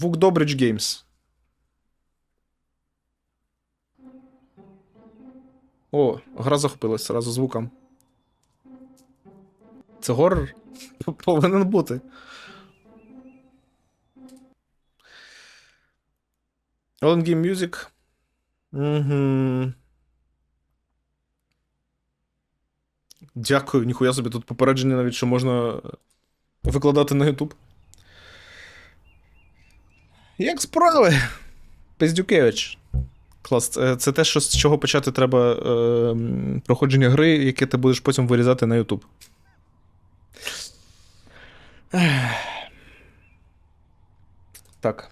Вук Добрич Games. О, гра захопилась сразу звуком. Це горор? Повинен бути. All Game Music. Угу. Дякую, ніхуя собі тут попередження навіть, що можна викладати на YouTube. Як справи? Пиздюкевич. Клас, це, це те, що, з чого почати треба е, проходження гри, яке ти будеш потім вирізати на YouTube. Так.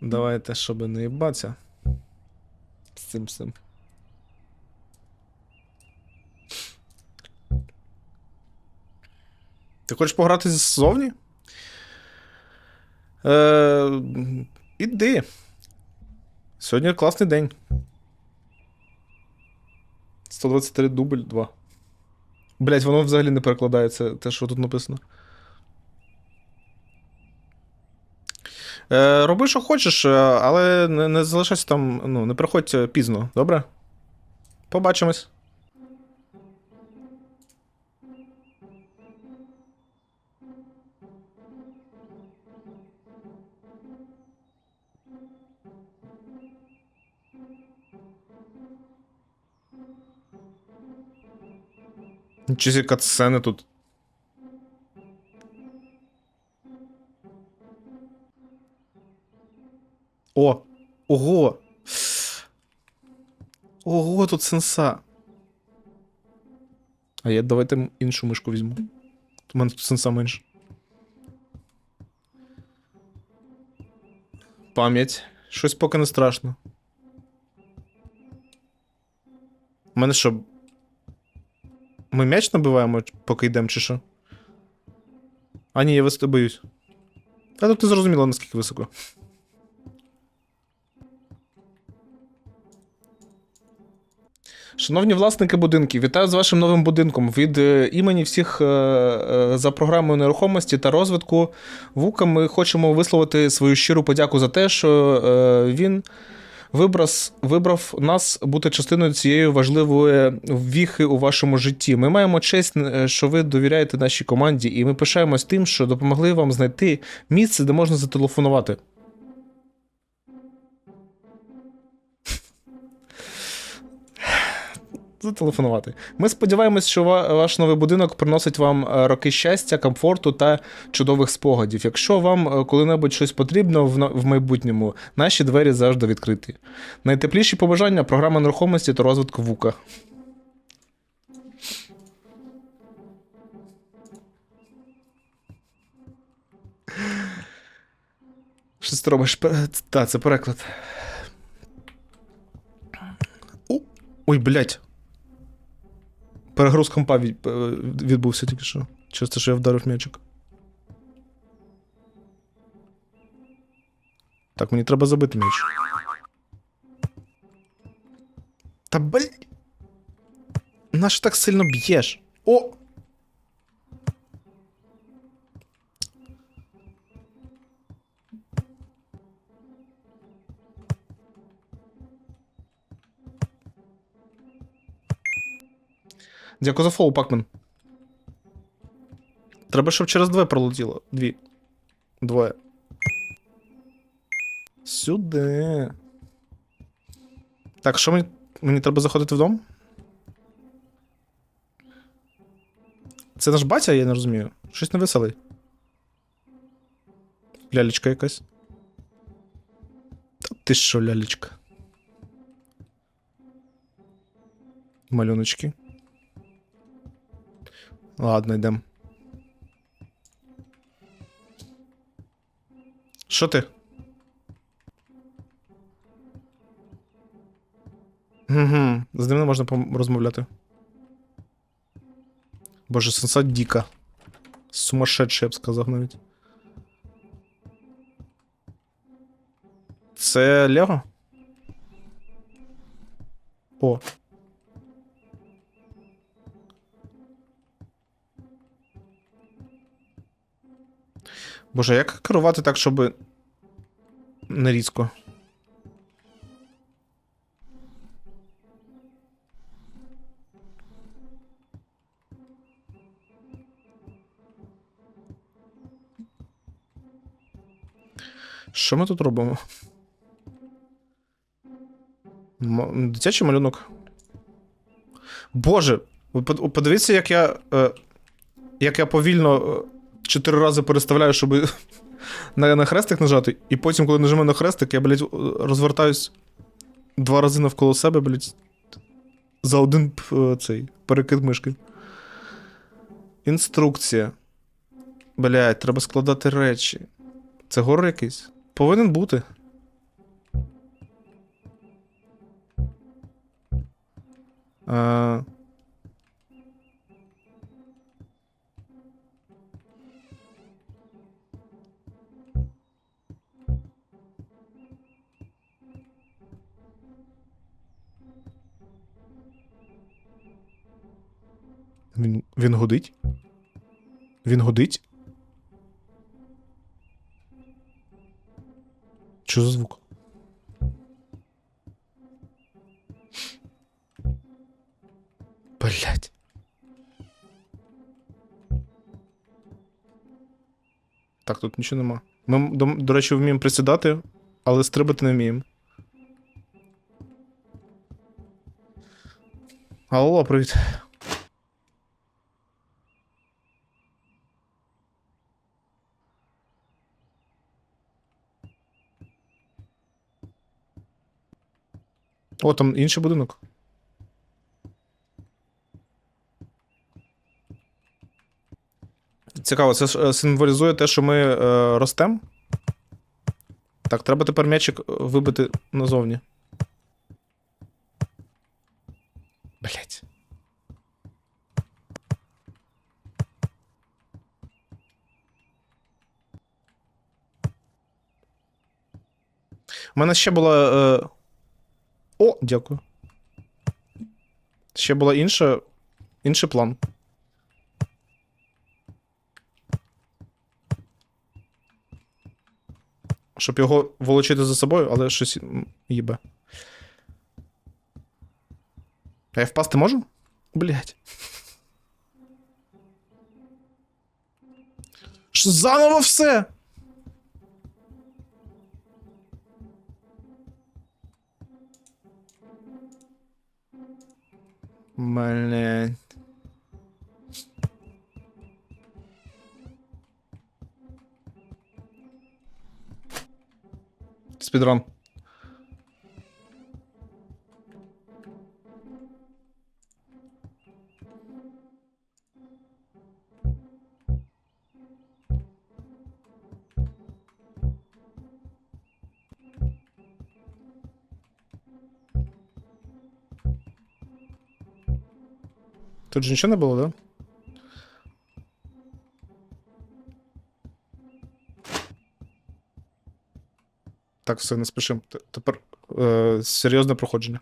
Давайте, щоб не їбатися. З цим всім. Ти хочеш пограти ззовні? Е, іди. Сьогодні класний день. 123 дубль 2. Блять, воно взагалі не перекладається, те, що тут написано. Е, роби, що хочеш, е, але не, не залишайся там, ну, не приходь е, пізно, добре? Побачимось. Чи катсцени тут? О! Ого! Ого, тут сенса. А я давайте іншу мишку візьму. У мене тут сенса менше. Пам'ять. Щось поки не страшно. У мене що. Ми м'яч набиваємо, поки йдемо, чи що? А, ні, я високо боюсь. Та тут ти зрозуміла, наскільки високо. Шановні власники будинків, вітаю з вашим новим будинком. Від е, імені всіх е, е, за програмою нерухомості та розвитку ВУКа ми хочемо висловити свою щиру подяку за те, що він вибрав, вибрав нас бути частиною цієї важливої віхи у вашому житті. Ми маємо честь, е, що ви довіряєте нашій команді, і ми пишаємось тим, що допомогли вам знайти місце, де можна зателефонувати. Зателефонувати. Ми сподіваємось, що ваш новий будинок приносить вам е, роки щастя, комфорту та чудових спогадів. Якщо вам е, коли-небудь щось потрібно в, майбутньому, наші двері завжди відкриті. Найтепліші побажання програма нерухомості та розвитку ВУКа. Щось ти робиш? Так, це переклад. Ой, блядь. Перегруз компа е, відбувся тільки що. Через те, що я вдарив м'ячик. Так, мені треба забити м'яч. Та блін. Наш так сильно б'єш? О! Дякую за фолл, Пакмен. Треба, щоб через двоє пролетіло. Дві. Двоє. Сюди. Так, що мені. Мені треба заходити в? Це наш батя, я не розумію. Щось невеселий. Лялечка якась. Та ти що, лялечка? Малюночки. Ладно, йдем. Що ти? Угу. З ним не можна розмовляти. Боже, сенса Діка. Сумасшедший, я б сказав навіть. Це Лего? О. Боже, як керувати так, щоб не різко? Що ми тут робимо? Дитячий малюнок. Боже, подивіться, як я. Е, як я повільно е, чотири рази переставляю, щоб на, на хрестик нажати, і потім, коли нажимаю на хрестик, я, блядь, розвертаюсь два рази навколо себе, блядь, за один цей перекид мишки. Інструкція. Блядь, треба складати речі. Це гор якийсь? Повинен бути. А... Він, він гудить? Він гудить? Що за звук? Блять. Так, тут нічого нема. Ми, до, до речі, вміємо присідати, але стрибати не вміємо. Алло, привіт. О, там інший будинок. Цікаво, це е, символізує те, що ми е, ростемо. Так, треба тепер м'ячик е, вибити назовні. Блять. У мене ще була. Е... О, дякую. Ще була інша. Інший план. Щоб його волочити за собою, але щось їбе. А я впасти можу? Блять. Заново все? Блять. Спідран. Тут же нічого не було, да? Так, все, не спішимо. Тепер е, серйозне проходження.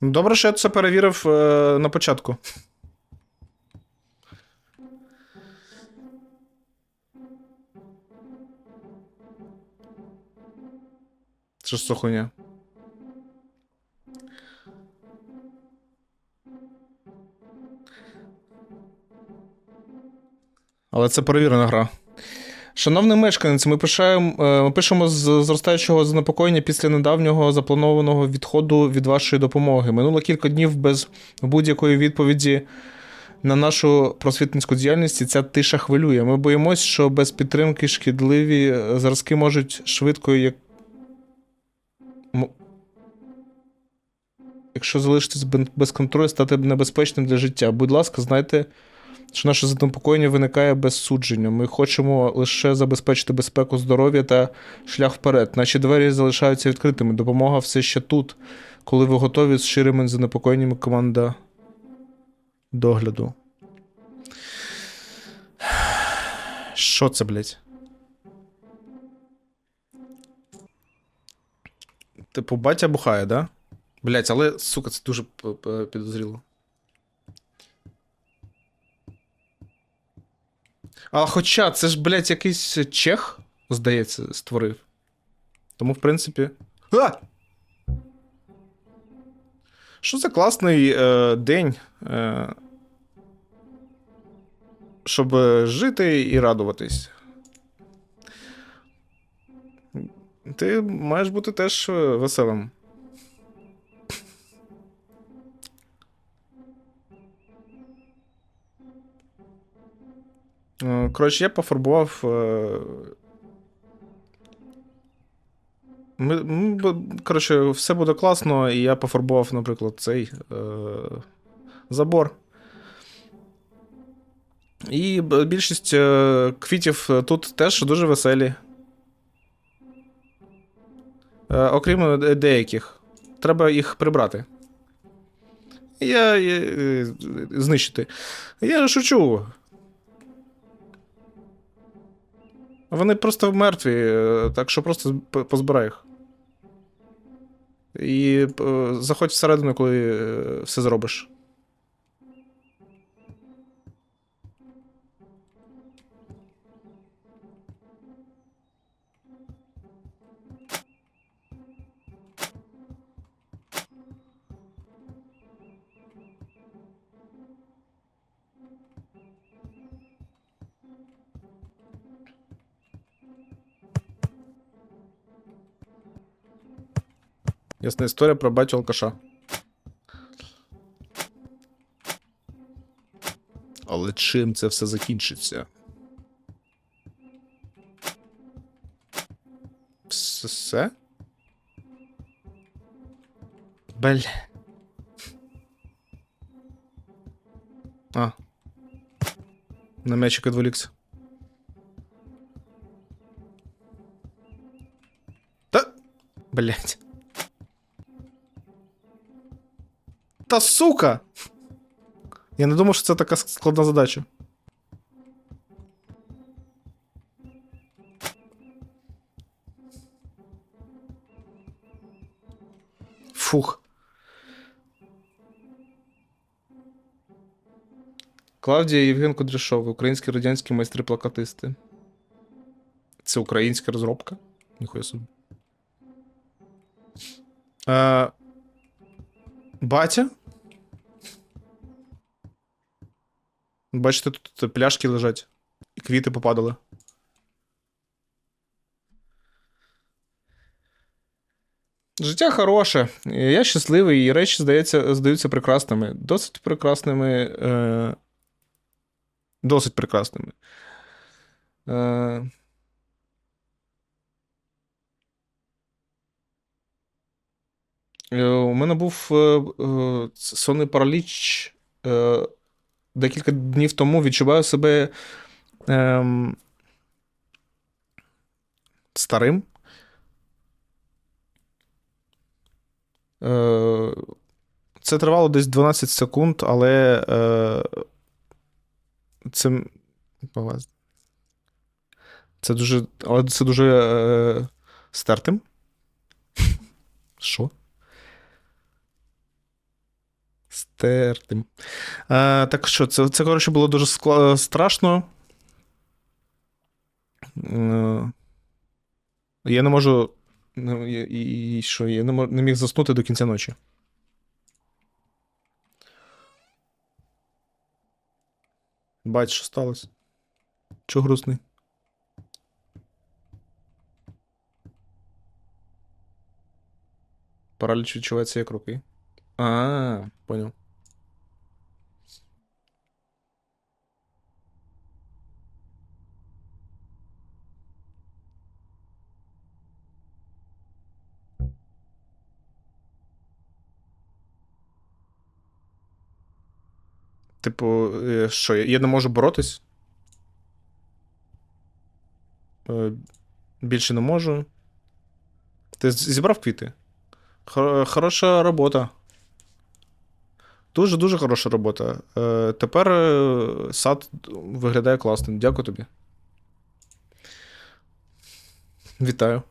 Ну, Добре, що я це перевірив е, на початку. Це ж хуйня? Але це перевірена гра. Шановний мешканець, ми пишаємо, е, ми пишемо з зростаючого занепокоєння після недавнього запланованого відходу від вашої допомоги. Минуло кілька днів без будь-якої відповіді на нашу просвітницьку діяльність, і ця тиша хвилює. Ми боїмось, що без підтримки шкідливі зразки можуть швидко, як. Якщо залишитись без контролю, стати небезпечним для життя. Будь ласка, знайте, що наше занепокоєння виникає без судження. Ми хочемо лише забезпечити безпеку здоров'я та шлях вперед. Наші двері залишаються відкритими. Допомога все ще тут. Коли ви готові з щирими занепокоєннями команда догляду. Що це, блядь? Типу, батя бухає, да? Блять, але, сука, це дуже е, е, підозріло. А хоча це ж, блять, якийсь чех, здається, створив. Тому, в принципі. А! Що за класний е, день, е, щоб жити і радуватись? Ти маєш бути теж е, веселим. Коротше, я пофарбував. е, Ми, коротше, все буде класно, і я пофарбував, наприклад, цей е, забор. І більшість е, квітів тут теж дуже веселі. Е, окрім е, деяких. Треба їх прибрати. Я, я е, знищити. Я шучу. Вони просто мертві, е, так що просто позбирай їх. І е, заходь всередину, коли е, все зробиш. Ясна історія про батю алкаша. Але чим це все закінчиться? Все? Бля. А. На м'ячик відволікся. Та. Блять. Та сука! Я не думав, що це така складна задача. Фух. Клавдія Євген Кудряшов, українські радянські майстри-плакатисти. Це українська розробка? Ніхуя собі. Е, батя? Бачите, тут пляшки лежать. І квіти попадали. Життя хороше. Я щасливий, і речі, здається, здаються прекрасними. Досить прекрасними. Е... Досить прекрасними. Е... Е, У мене був е, е, сонний параліч е, декілька днів тому відчуваю себе ем, старим. Е, це тривало десь 12 секунд, але е, це. Це дуже. Але це дуже е, стертим. Що? Стертим. Е, так що, це, це коротше, було дуже скла- страшно. Е, я не можу. Ну, я- і, і що, я не, мож, не міг заснути до кінця ночі. Бать, що сталося? Чого грустний? Параліч відчувається як руки. А, понял. Типу, е, що, я не можу боротись? Е, Більше не можу. Ти зібрав квіти? Хор- Хороша робота. Дуже-дуже хороша робота. Е, тепер е, сад виглядає класно. Дякую тобі. Вітаю.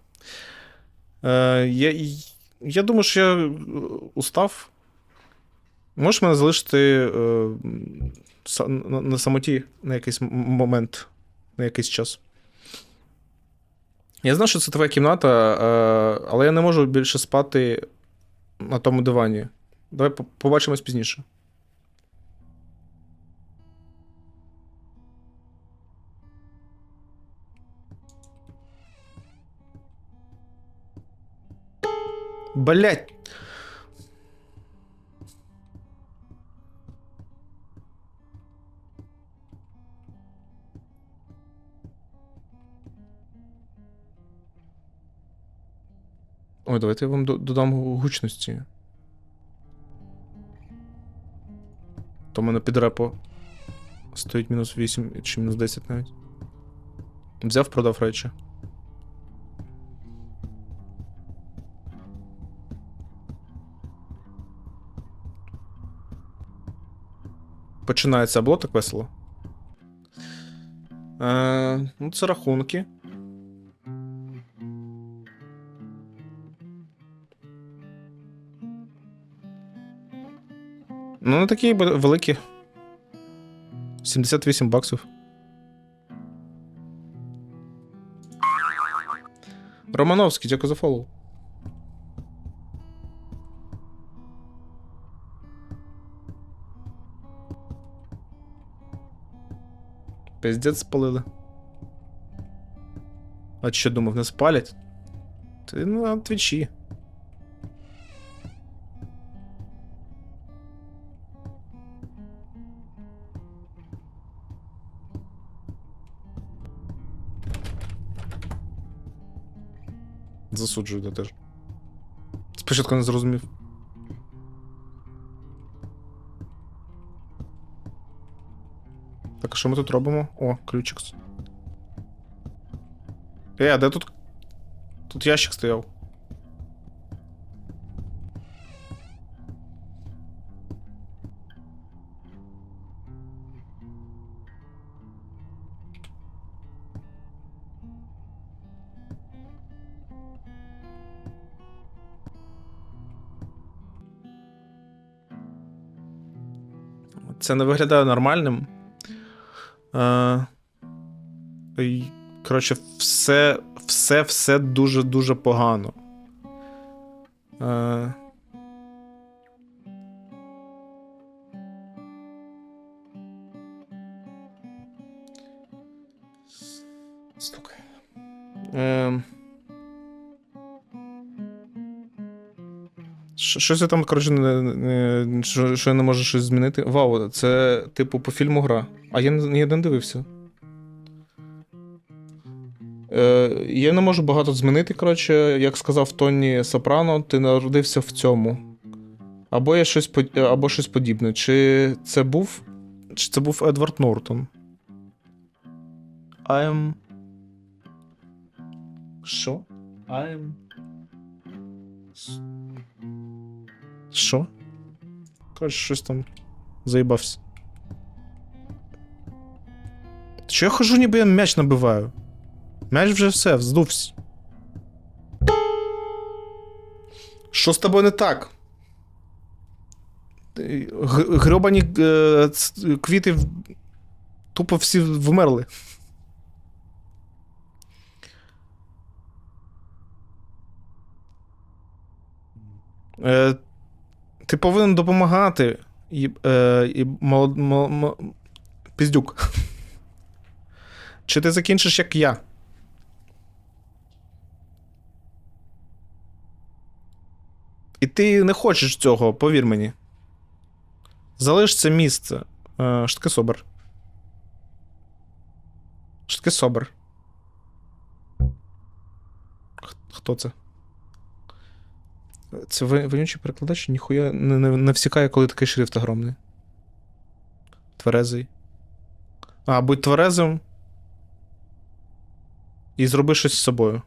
Е, я, я думаю, що я устав. Можеш мене залишити на, самоті на якийсь момент. на якийсь час. Я знаю, що це твоя кімната, але я не можу більше спати на тому дивані. Давай по- побачимось пізніше. Блять. Ой, давайте я вам до- додам гучності. То в мене під репо стоїть мінус 8 чи мінус 10 навіть. Взяв, продав речі. Починається, а було так весело. Е, ну, це рахунки. Ну, не такі великі. 78 баксів. Романовський, дякую за фоллоу. Пиздець спалили. А що думав, не спалять? Ти ну, на твічі. Засуджую я теж. Спочатку не зрозумів. Так, а що ми тут робимо? О, ключик. Е, а де тут. Тут ящик стояв. Це не виглядає нормальним. Е, коротше, все, все, все дуже-дуже погано. Е. Е, Щось я там, коротше, не, не, що, що я не можу щось змінити. Вау, це, типу, по фільму гра. А я не, я не дивився. Е, я не можу багато змінити, коротше, як сказав Тоні Сопрано, ти народився в цьому. Або є щось, або щось подібне. Чи це був. Чи це був Едвард Нортон? I'm. Що? I'm. Що? Коротше, щось там заїбався. Що я хожу, ніби я м'яч набиваю? М'яч вже все, вздувся. Що з тобою не так? Грьобані е, квіти тупо всі вмерли. Ти повинен допомагати. І, е, і молод, мол, мо- Піздюк. Чи ти закінчиш як я? І ти не хочеш цього, повір мені. Залиш це місце. Е, таке собер? Таке собер? Хто це? Це вонючий перекладач ніхуя не, не, не всікає, коли такий шрифт огромний. Тверезий. А, будь тверезим. І зроби щось з собою.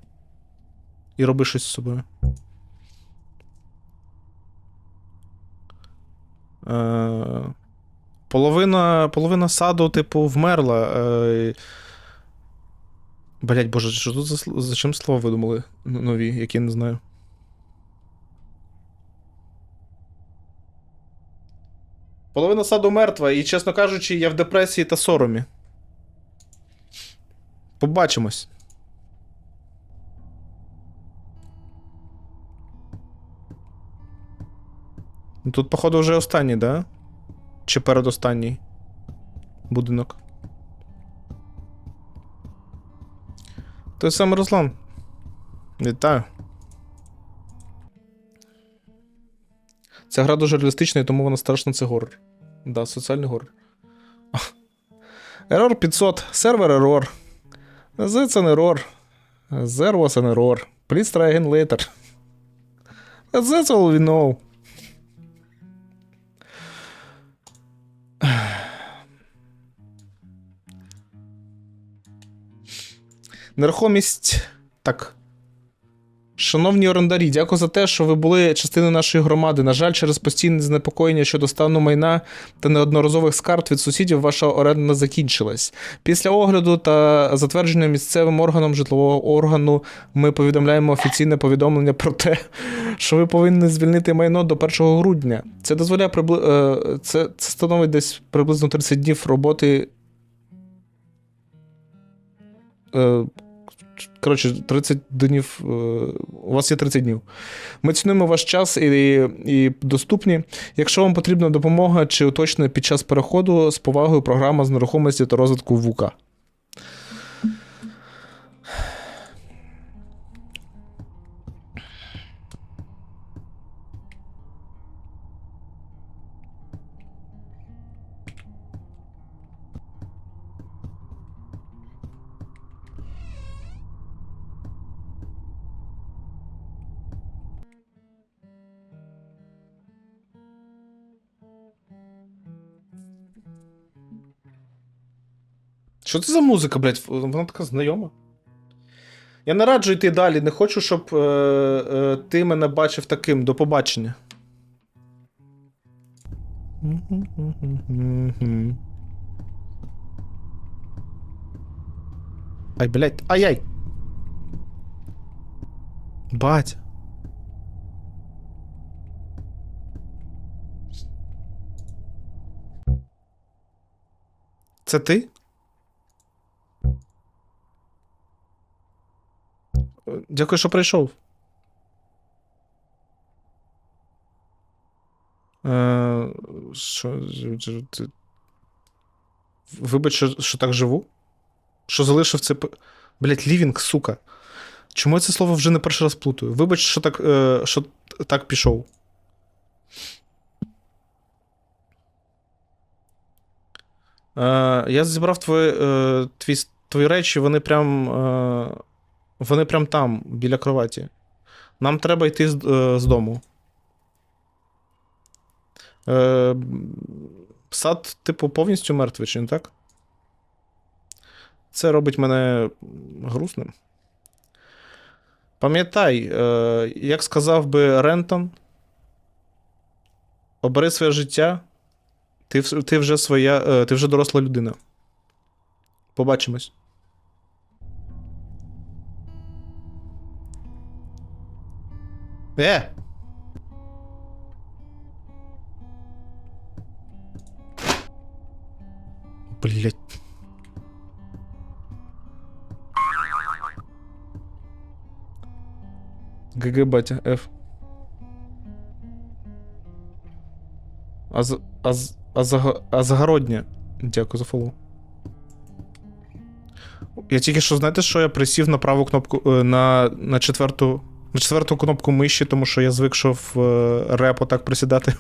І роби щось з собою. Е, половина, половина саду, типу, вмерла. Е, Блять, боже, що тут за, за чим слова видумали нові, які я не знаю. Половина саду мертва, і, чесно кажучи, я в депресії та соромі. Побачимось. Ну, Тут, походу, вже останній, да? Чи передостанній будинок? Той самий Руслан. Вітаю. Ця гра дуже реалістична, і тому вона страшно це горор. Да, соціальний горор. Error 500. Сервер error. That's an error. There was an error. Please try again later. That's all we know. Нерухомість. Так. Шановні орендарі, дякую за те, що ви були частиною нашої громади. На жаль, через постійне занепокоєння щодо стану майна та неодноразових скарг від сусідів ваша оренда закінчилась. Після огляду та затвердження місцевим органом житлового органу ми повідомляємо офіційне повідомлення про те, що ви повинні звільнити майно до 1 грудня. Це дозволяє прибли... е, це, це становить десь приблизно 30 днів роботи. Коротше, 30 днів. е, У вас є 30 днів. Ми цінуємо ваш час і, і доступні. Якщо вам потрібна допомога чи уточнення під час переходу, з повагою програма з нерухомості та розвитку ВУКа. Що це за музика, блядь? Вона така знайома. Я не раджу йти далі, не хочу, щоб е, е, ти мене бачив таким. До побачення. Ай, блядь, ай-яй. Батя. Це ти? Дякую, що прийшов. Е, що, ти- Вибач, що, що так живу? Що залишив це. Блять, лівінг, сука. Чому я це слово вже не перший раз плутаю? Вибач, що так, е, що так пішов. Е, я зібрав твої, е, твій, твої речі, вони прям. Е, вони прям там, біля кроваті. Нам треба йти з, е, з дому. Е, сад, типу, повністю мертвий, чи не так? Це робить мене грустним. Пам'ятай, е, як сказав би Рентон, обери своє життя, ти, ти, вже своя, е, ти вже доросла людина. Побачимось. Е! Блять. ГГ, батя, F. Аз... Аз... Азаг... Азгородня. Дякую за фоллоу. Я тільки що, знаєте, що я присів на праву кнопку е, на, на четверту. На четверту кнопку миші, тому що я звик, що в е, репо так присідати.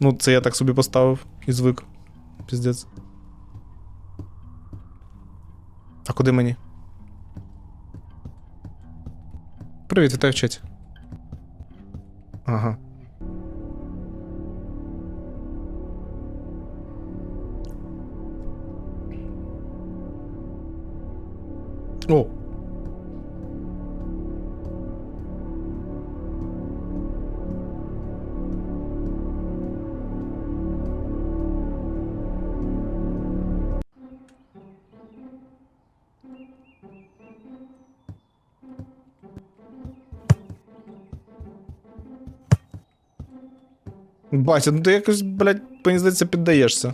Ну, це я так собі поставив і звик. Піздець. А куди мені? Привіт, вітаю в чаті. Ага. О! Батя, ну ти якось, блядь, мені здається, піддаєшся.